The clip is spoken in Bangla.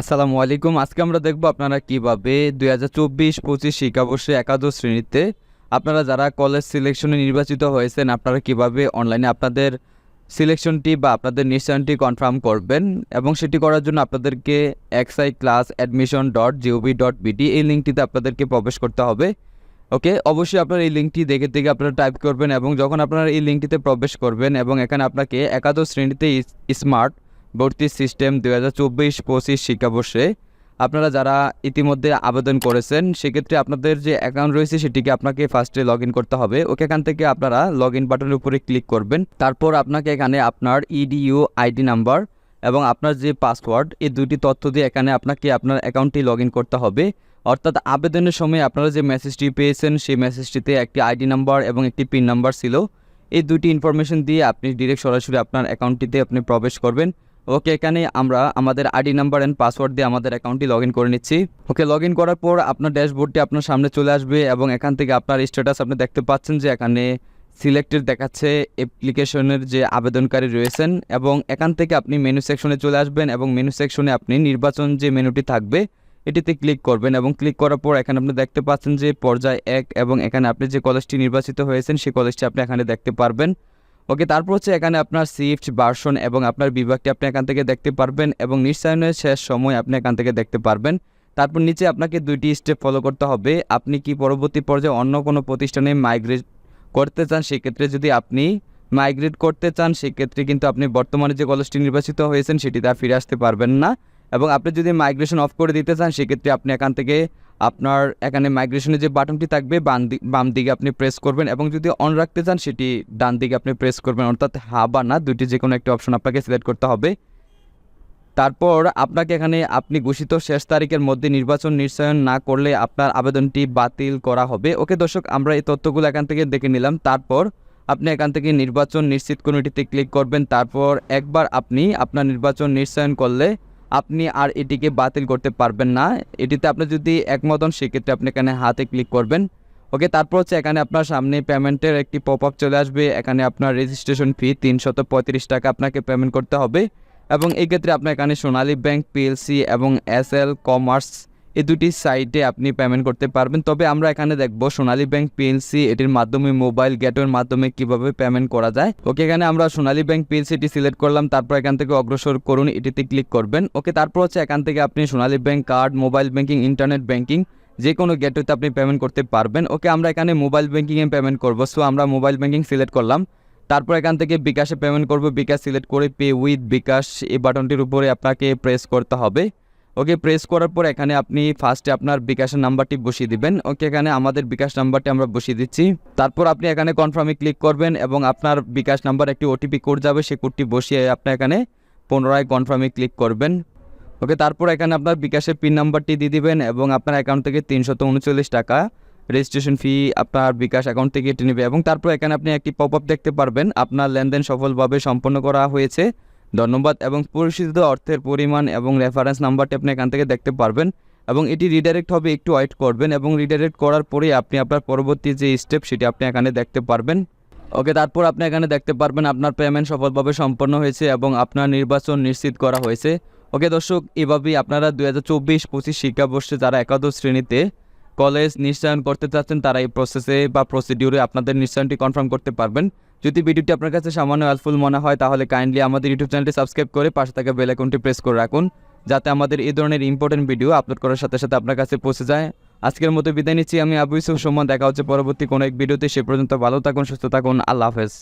আসসালামু আলাইকুম। আজকে আমরা দেখব আপনারা কীভাবে দুই হাজার চব্বিশ পঁচিশ শিক্ষাবর্ষে একাদশ শ্রেণীতে আপনারা যারা কলেজ সিলেকশনে নির্বাচিত হয়েছেন, আপনারা কীভাবে অনলাইনে আপনাদের সিলেকশনটি বা আপনাদের নিশ্চয়নটি কনফার্ম করবেন এবং সেটি করার জন্য আপনাদেরকে XI class admission dot G O V dot BD এই লিঙ্কটিতে আপনাদেরকে প্রবেশ করতে হবে। ওকে? অবশ্যই আপনারা এই লিঙ্কটি দেখে দেখে আপনারা টাইপ করবেন এবং যখন আপনারা এই লিঙ্কটিতে প্রবেশ করবেন এবং এখানে আপনাকে একাদশ শ্রেণীতে স্মার্ট ভর্তি সিস্টেম দু হাজার চব্বিশ পঁচিশ শিক্ষাবর্ষে। আপনারা যারা ইতিমধ্যে আবেদন করেছেন, সেক্ষেত্রে আপনাদের যে অ্যাকাউন্ট রয়েছে, সেটিকে আপনাকে ফার্স্টে লগ করতে হবে। ওকে এখান থেকে আপনারা লগ ইন বাটনের উপরে ক্লিক করবেন। তারপর আপনাকে এখানে আপনার ইডিইউ আইডি নাম্বার এবং আপনার যে পাসওয়ার্ড এই দুটি তথ্য দিয়ে এখানে আপনাকে আপনার অ্যাকাউন্টটি লগ করতে হবে। অর্থাৎ আবেদনের সময় আপনারা যে মেসেজটি পেয়েছেন, সেই মেসেজটিতে একটি আইডি নাম্বার এবং একটি পিন নাম্বার ছিল। এই দুটি ইনফরমেশন দিয়ে আপনি ডিরেক্ট সরাসরি আপনার অ্যাকাউন্টটিতে আপনি প্রবেশ করবেন। ওকে, এখানে আমরা আমাদের আইডি নাম্বার অ্যান্ড পাসওয়ার্ড দিয়ে আমাদের অ্যাকাউন্টটি লগ করে নিচ্ছি। ওকে লগ করার পর আপনার ড্যাশবোর্ডটি আপনার সামনে চলে আসবে এবং এখান থেকে আপনার স্ট্যাটাস আপনি দেখতে পাচ্ছেন যে এখানে সিলেক্টেড দেখাচ্ছে অ্যাপ্লিকেশনের যে আবেদনকারী রয়েছেন এবং এখান থেকে আপনি মেনু সেকশনে চলে আসবেন এবং মেনু সেকশনে আপনি নির্বাচন যে মেনুটি থাকবে, এটিতে ক্লিক করবেন এবং ক্লিক করার পর এখানে আপনি দেখতে পাচ্ছেন যে পর্যায় এক এবং এখানে আপনি যে কলেজটি নির্বাচিত হয়েছেন, সেই কলেজটি আপনি এখানে দেখতে পারবেন। ওকে তারপর হচ্ছে এখানে আপনার সিফট ভার্সন এবং আপনার বিভাগটি আপনি এখান থেকে দেখতে পারবেন এবং নিশ্চয়নের শেষ সময় আপনি এখান থেকে দেখতে পারবেন। তারপর নিচে আপনাকে দুইটি স্টেপ ফলো করতে হবে। আপনি কি পরবর্তী পর্যায়ে অন্য কোনো প্রতিষ্ঠানে মাইগ্রেট করতে চান, সেক্ষেত্রে যদি আপনি মাইগ্রেট করতে চান, সেক্ষেত্রে কিন্তু আপনি বর্তমানে যে কলেজটি নির্বাচিত হয়েছেন, সেটিতে আর ফিরে আসতে পারবেন না। এবং আপনি যদি মাইগ্রেশন অফ করে দিতে চান, সেক্ষেত্রে আপনি এখান থেকে আপনার এখানে মাইগ্রেশনের যে বাটনটি থাকবে, বাম বাম দিকে আপনি প্রেস করবেন এবং যদি অন রাখতে চান, সেটি ডান দিকে আপনি প্রেস করবেন। অর্থাৎ হা বা না দুটি যে কোনো একটি অপশন আপনাকে সিলেক্ট করতে হবে। তারপর আপনাকে এখানে আপনি ঘোষিত শেষ তারিখের মধ্যে নির্বাচন নিশ্চয়ন না করলে আপনার আবেদনটি বাতিল করা হবে। ওকে দর্শক, আমরা এই তথ্যগুলো এখান থেকে দেখে নিলাম। তারপর আপনি এখান থেকে নির্বাচন নিশ্চিত কমিটিতে ক্লিক করবেন। তারপর একবার আপনি আপনার নির্বাচন নিশ্চয়ন করলে আপনি আর এটিকে বাতিল করতে পারবেন না। এটিতে আপনি যদি একমতন সেক্ষেত্রে আপনি এখানে হাতে ক্লিক করবেন। ওকে, তারপর হচ্ছে এখানে আপনার সামনে পেমেন্টের একটি পপ আপ চলে আসবে। এখানে আপনার রেজিস্ট্রেশন ফি তিনশত পঁয়ত্রিশ টাকা আপনাকে পেমেন্ট করতে হবে। এবং এই ক্ষেত্রে আপনার এখানে সোনালী ব্যাংক পিএলসি এবং এস এল কমার্স এই দুটি সাইটে আপনি পেমেন্ট করতে পারবেন। তবে আমরা এখানে দেখব সোনালী ব্যাংক পিএলসি এটির মাধ্যমে মোবাইল গেটওয়ের মাধ্যমে কীভাবে পেমেন্ট করা যায়। ওকে এখানে আমরা সোনালী ব্যাংক পিএলসিটি সিলেক্ট করলাম, তারপর এখান থেকে অগ্রসর করুন, এটিতে ক্লিক করবেন। ওকে তারপর হচ্ছে এখান থেকে আপনি Sonali bank card mobile banking internet banking যে কোনো গেটওয়েতে আপনি পেমেন্ট করতে পারবেন। ওকে আমরা এখানে মোবাইল ব্যাংকিংয়ে পেমেন্ট করব। সো আমরা মোবাইল ব্যাংকিং সিলেক্ট করলাম। তারপর এখান থেকে বিকাশে পেমেন্ট করব। বিকাশ সিলেক্ট করে পে উইথ বিকাশ এই বাটনটির উপরে আপনাকে প্রেস করতে হবে। ওকে প্রেস করার পর এখানে আপনি ফার্স্টে আপনার বিকাশের নাম্বারটি বসিয়ে দিবেন। ওকে এখানে আমাদের বিকাশ নাম্বারটি আমরা বসিয়ে দিচ্ছি। তারপর আপনি এখানে কনফার্মে ক্লিক করবেন এবং আপনার বিকাশ নাম্বার একটি ওটিপি কোড যাবে সেই কোডটি বসিয়ে আপনি এখানে পুনরায় কনফার্মে ক্লিক করবেন। ওকে, তারপর এখানে আপনার বিকাশের পিন নাম্বারটি দিয়ে দিবেন এবং আপনার অ্যাকাউন্ট থেকে তিনশত উনচল্লিশ টাকা রেজিস্ট্রেশন ফি আপনার বিকাশ অ্যাকাউন্ট থেকে কেটে নেবে। এবং তারপর এখানে আপনি একটি পপ আপ দেখতে পারবেন। আপনার লেনদেন সফলভাবে সম্পন্ন করা হয়েছে। ধন্যবাদ এবং পরিশোধিত অর্থের পরিমাণ এবং রেফারেন্স নাম্বারটি আপনি এখান থেকে দেখতে পারবেন এবং এটি রিডাইরেক্ট হবে একটু ওয়েট করবেন এবং রিডাইরেক্ট করার পরে আপনি আপনার পরবর্তী যে স্টেপ সেটি আপনি এখানে দেখতে পারবেন। ওকে তারপর আপনি এখানে দেখতে পারবেন আপনার পেমেন্ট সফলভাবে সম্পন্ন হয়েছে এবং আপনার নির্বাচন নিশ্চিত করা হয়েছে। ওকে দর্শক, এভাবেই আপনারা দু হাজার চব্বিশ পঁচিশ শিক্ষাবর্ষে যারা একাদশ শ্রেণীতে কলেজ নিশ্চয়ন করতে চাচ্ছেন, তারা এই প্রসেসে বা প্রসিডিউরে আপনাদের নিশ্চয়নটি কনফার্ম করতে পারবেন। যদি ভিডিওটি আপনার কাছে সামান্য হেল্পফুল মনে হয়, তাহলে কাইন্ডলি আমাদের ইউটিউব চ্যানেলটি সাবস্ক্রাইব করে পাশে থাকা বেল আইকনটি প্রেস করে রাখুন, যাতে আমাদের এই ধরনের ইম্পর্টেন্ট ভিডিও আপলোড করার সাথে সাথে আপনার কাছে পৌঁছে যায়। আজকের মতো বিদায় নিচ্ছি, আমি আবু ইউসুফ সম্মান দেখা হচ্ছে পরবর্তী কোনো এক ভিডিওতে সে পর্যন্ত ভালো থাকুন, সুস্থ থাকুন, আল্লাহ হাফেজ।